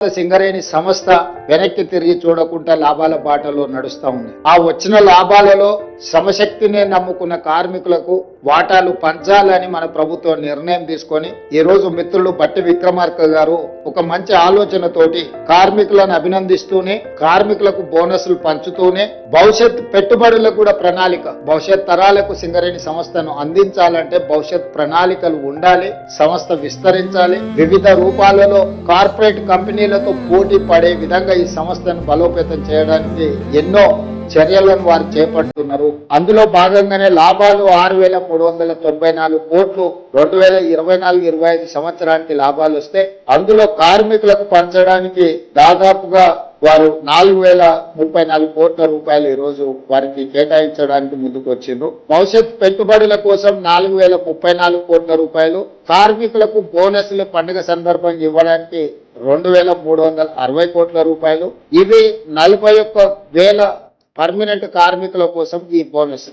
సింగరేణి సంస్థ వెనక్కి తిరిగి చూడకుండా లాభాల బాటలో నడుస్తూ ఉంది. ఆ వచ్చిన లాభాలలో శ్రమశక్తినే నమ్ముకున్న కార్మికులకు వాటాలు పంచాలని మన ప్రభుత్వం నిర్ణయం తీసుకొని ఈ రోజు మిత్రులు బట్టి విక్రమార్క గారు ఒక మంచి ఆలోచనతోటి కార్మికులను అభినందిస్తూనే కార్మికులకు బోనస్లు పంచుతూనే భవిష్యత్ పెట్టుబడులకు కూడా ప్రణాళిక భవిష్యత్ తరాలకు సింగరేణి సంస్థను అందించాలంటే భవిష్యత్ ప్రణాళికలు ఉండాలి సంస్థ విస్తరించాలి వివిధ రూపాలలో కార్పొరేట్ కంపెనీలతో పోటీ పడే విధంగా ఈ సంస్థను బలోపేతం చేయడానికి ఎన్నో చర్యలను వారు చేపడుతున్నారు. అందులో భాగంగానే లాభాలు ఆరు వేల మూడు వందల తొంభై నాలుగు కోట్లు రెండు వేల ఇరవై నాలుగు ఇరవై ఐదు సంవత్సరానికి లాభాలు వస్తే అందులో కార్మికులకు పంచడానికి దాదాపుగా వారు నాలుగు వేల ముప్పై నాలుగు కోట్ల రూపాయలు ఈ రోజు వారికి కేటాయించడానికి ముందుకు వచ్చిండ్రు. భవిష్యత్ పెట్టుబడుల కోసం నాలుగు వేల ముప్పై నాలుగు కోట్ల రూపాయలు కార్మికులకు బోనస్లు పండుగ సందర్భంగా ఇవ్వడానికి రెండు వేల మూడు వందల అరవై కోట్ల రూపాయలు. ఇవి నలభై ఒక్క వేల పర్మనెంట్ కార్మికుల కోసం ఈ బోనస్.